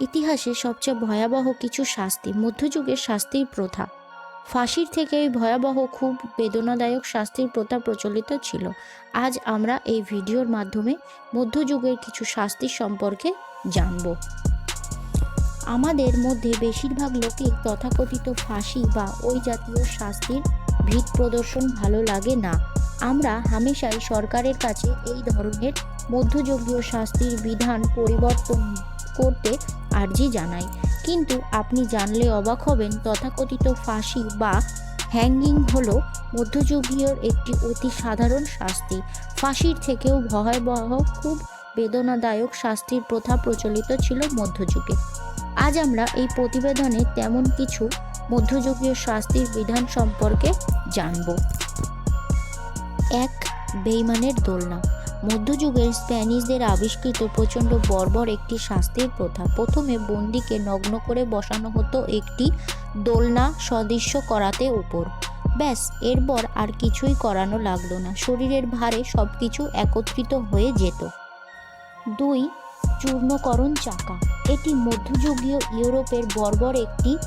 ইতিহাসে সবচেয়ে ভয়াবহ কিছু শাস্তি মধ্যযুগের শাস্তির প্রথা। ফাঁসির থেকে এই ভয়াবহ, খুব বেদনাদায়ক শাস্তির প্রথা প্রচলিত ছিল। আজ আমরা এই ভিডিওর মাধ্যমে মধ্যযুগের কিছু শাস্তি সম্পর্কে জানব। আমাদের মধ্যে বেশিরভাগ লোকই তথাকথিত ফাঁসি বা ওই জাতীয় শাস্তির ভিত প্রদর্শন ভালো লাগে না। আমরা হামেশাই সরকারের কাছে এই ধরনের মধ্যযুগীয় শাস্তির বিধান পরিবর্তন করতে আর্জি জানাই কিন্তু আপনি জানলে অবাক হবেন, তথাকথিত ফাঁসি বা হ্যাঙ্গিং হলো মধ্যযুগীয় একটি অতি সাধারণ শাস্তি। ফাঁসির থেকেও ভয়াবহ, খুব বেদনাদায়ক শাস্তির প্রথা প্রচলিত ছিল মধ্যযুগে। আজ আমরা এই প্রতিবেদনে তেমন কিছু মধ্যযুগীয় শাস্তির বিধান সম্পর্কে জানব। এক, বেইমানের দোলনা। মধ্যযুগের স্প্যানিশদের আবিষ্কৃত প্রচণ্ড বর্বর একটি শাস্তির প্রথা। প্রথমে বন্দিকে নগ্ন করে বসানো হতো একটি দোলনা সদৃশ্য করাতে উপর। ব্যাস, এরপর আর কিছুই করানো লাগল না। শরীরের ভারে সব কিছু একত্রিত হয়ে যেত। দুই, চূর্ণকরণ চাকা। এটি মধ্যযুগীয় ইউরোপের বর্বর একটি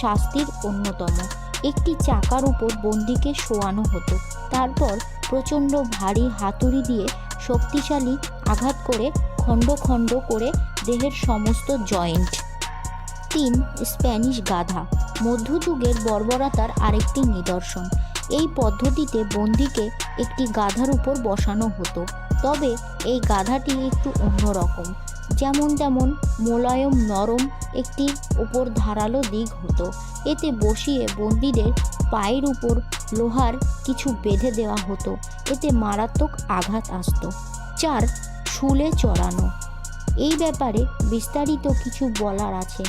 শাস্তির অন্যতম। একটি চাকার উপর বন্দিকে শোয়ানো হতো। তারপর প্রচণ্ড ভারী হাতুড়ি দিয়ে শক্তিশালী আঘাত করে খণ্ড খণ্ড করে দেহের সমস্ত জয়েন্ট। তিন, স্প্যানিশ গাধা। মধ্যযুগের বর্বরতার আরেকটি নিদর্শন। এই পদ্ধতিতে বন্দিকে একটি গাধার উপর বসানো হতো। তবে এই গাধাটি একটু অন্যরকম। যেমন তেমন মোলায়ম নরম একটি উপর ধারালো দিক হতো। এতে বসিয়ে বন্দীদের পায়ের উপর লোহার কিছু বেঁধে দেওয়া হতো। এতে মারাত্মক আঘাত আসতো। চার, শুলে চড়ানো। এই ব্যাপারে বিস্তারিত কিছু বলার আছে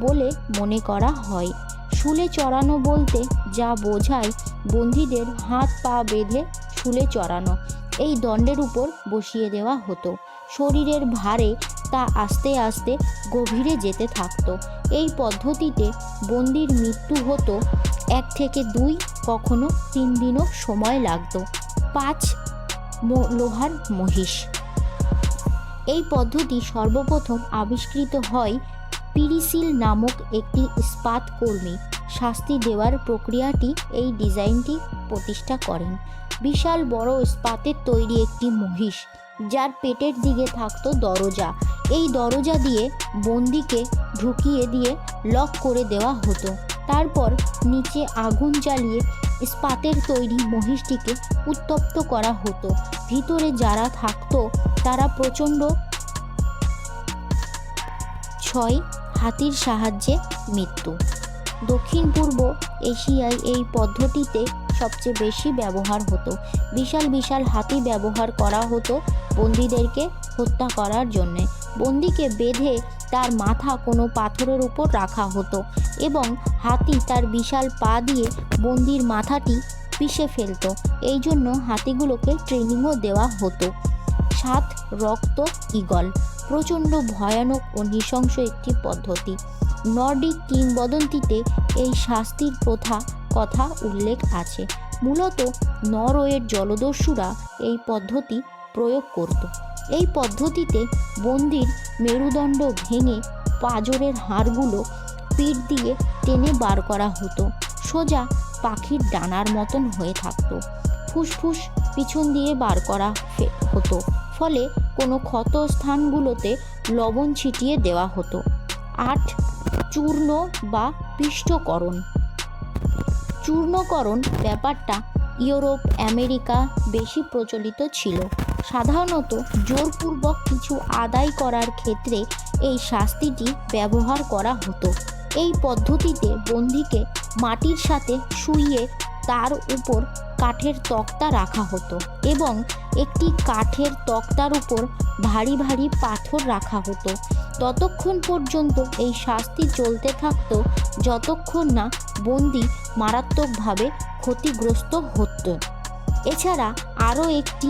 বলে মনে করা হয়। শুলে চড়ানো বলতে যা বোঝায় বন্দীদের হাত পা বেঁধে শুলে চড়ানো। এই দণ্ডের উপর বসিয়ে দেওয়া হতো। শরীরের ভারে তা আস্তে আস্তে গভীরে যেতে থাকতো। এই পদ্ধতিতে বন্দির মৃত্যু হতো এক থেকে দুই কখনো তিন দিনও সময় লাগতো। পাঁচ লোহার মহিষ। এই পদ্ধতি সর্বপ্রথম আবিষ্কৃত হয় পিরিসিল নামক একটি ইস্পাত কর্মী শাস্তি দেওয়ার প্রক্রিয়াটি এই ডিজাইনটি প্রতিষ্ঠা করেন। বিশাল বড় ইস্পাতের তৈরি একটি মহিষ, যার পেটের দিকে থাকতো দরজা। এই দরজা দিয়ে বন্দিকে ঢুকিয়ে দিয়ে লক করে দেওয়া হতো। তারপর নিচে আগুন জ্বালিয়ে ইস্পাতের তৈরি মহিষটিকে উত্তপ্ত করা হতো। ভিতরে যারা থাকতো, তারা প্রচণ্ড ছয় হাতির সাহায্যে মৃত্যু। দক্ষিণ পূর্ব এশিয়ায় এই পদ্ধতিতে সবচেয়ে বেশি ব্যবহার হতো। বিশাল বিশাল হাতি ব্যবহার করা হতো বন্দীদেরকে হত্যা করার জন্যে। বন্দিকে বেঁধে তার মাথা কোনো পাথরের উপর রাখা হতো এবং হাতি তার বিশাল পা দিয়ে বন্দির মাথাটি পিষে ফেলতো। এই জন্য হাতিগুলোকে ট্রেনিংও দেওয়া হতো। সাত রক্ত ইগল প্রচণ্ড ভয়ানক ও নৃশংস একটি পদ্ধতি। নর্ডিক কিংবদন্তিতে এই শাস্তির প্রথা কথা উল্লেখ আছে। মূলত নরওয়ের জলদস্যুরা এই পদ্ধতি প্রয়োগ করত। এই পদ্ধতিতে বন্দির মেরুদণ্ড ভেঙে পাজরের হাড়গুলো পিঠ দিয়ে টেনে বার করা হতো। সোজা পাখির ডানার মতন হয়ে থাকতো। ফুসফুস পিছন দিয়ে বার করা হতো। ফলে কোনো ক্ষত স্থানগুলোতে লবণ ছিটিয়ে দেওয়া হতো। আট, চূর্ণ বা পিষ্টকরণ চূর্ণকরণ ব্যাপারটা ইউরোপ, আমেরিকা বেশি প্রচলিত ছিল। সাধারণত জোরপূর্বক কিছু আদায় করার ক্ষেত্রে এই শাস্তিটি ব্যবহার করা হতো। এই পদ্ধতিতে বন্দিকে মাটির সাথে শুইয়ে তার উপর কাঠের তক্তা রাখা হতো এবং একটি কাঠের তক্তার উপর ভারী ভারী পাথর রাখা হতো। ততক্ষণ পর্যন্ত এই শাস্তি চলতে থাকতো যতক্ষণ না বন্দি মারাত্মকভাবে ক্ষতিগ্রস্ত হতো। এছাড়া আরও একটি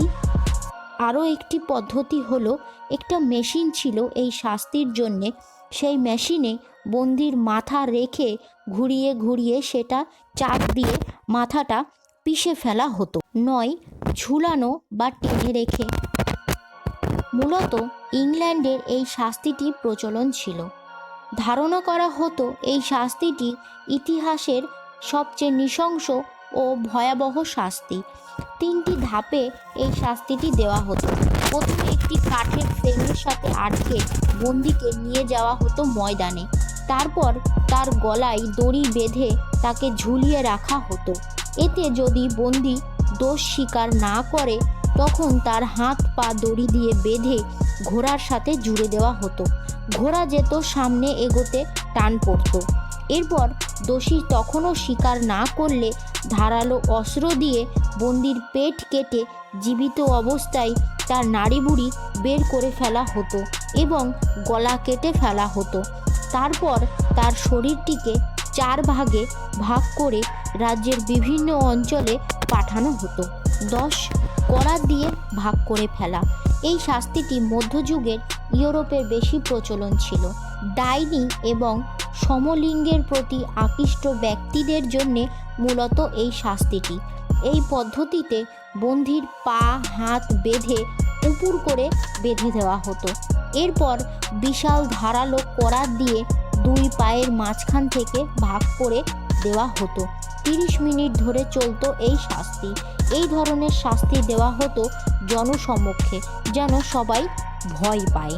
আরও একটি পদ্ধতি হলো, একটা মেশিন ছিল এই শাস্তির জন্যে। সেই মেশিনে বন্দির মাথা রেখে ঘুরিয়ে ঘুরিয়ে সেটা চাপ দিয়ে মাথাটা পিষে ফেলা হতো। নয়, ঝুলানো বা টেনে রেখে। মূলত ইংল্যান্ডের এই শাস্তিটি প্রচলন ছিল। ধারণা করা হতো এই শাস্তিটি ইতিহাসের সবচেয়ে নৃশংস ও ভয়াবহ শাস্তি। তিনটি ধাপে এই শাস্তিটি দেওয়া হতো। প্রথমে একটি কাঠের ফ্রেমের সাথে আটকে বন্দিকে নিয়ে যাওয়া হতো ময়দানে। তারপর তার গলায় দড়ি বেঁধে তাকে ঝুলিয়ে রাখা হতো। এতে যদি বন্দি দোষ স্বীকার না করে, তখন তার হাত পা দড়ি দিয়ে বেঁধে ঘোড়ার সাথে জুড়ে দেওয়া হতো। ঘোড়া যেত সামনে এগোতে টান পড়ত। এরপর দোষী তখনও স্বীকার না করলে ধারালো অস্ত্র দিয়ে বন্দির পেট কেটে জীবিত অবস্থায় তার নাড়িবুড়ি বের করে ফেলা হতো এবং গলা কেটে ফেলা হতো। তারপর তার শরীরটিকে চার ভাগে ভাগ করে রাজ্যের বিভিন্ন অঞ্চলে পাঠানো হতো। দশ করাত দিয়ে ভাগ করে ফেলা। এই শাস্তিটি মধ্যযুগের ইউরোপের বেশি প্রচলন ছিল। ডাইনি এবং সমলিঙ্গের প্রতি আকৃষ্ট ব্যক্তিদের জন্যে মূলত এই শাস্তিটি। এই পদ্ধতিতে বন্ধির পা, হাত বেঁধে উপুর করে বেঁধে দেওয়া হতো। এরপর বিশাল ধারালো করাত দিয়ে দুই পায়ের মাঝখান থেকে ভাগ করে দেওয়া হতো। তিরিশ মিনিট ধরে চলতো এই শাস্তি। এই ধরনের শাস্তি দেওয়া হতো জনসমক্ষে, যেন সবাই ভয় পায়।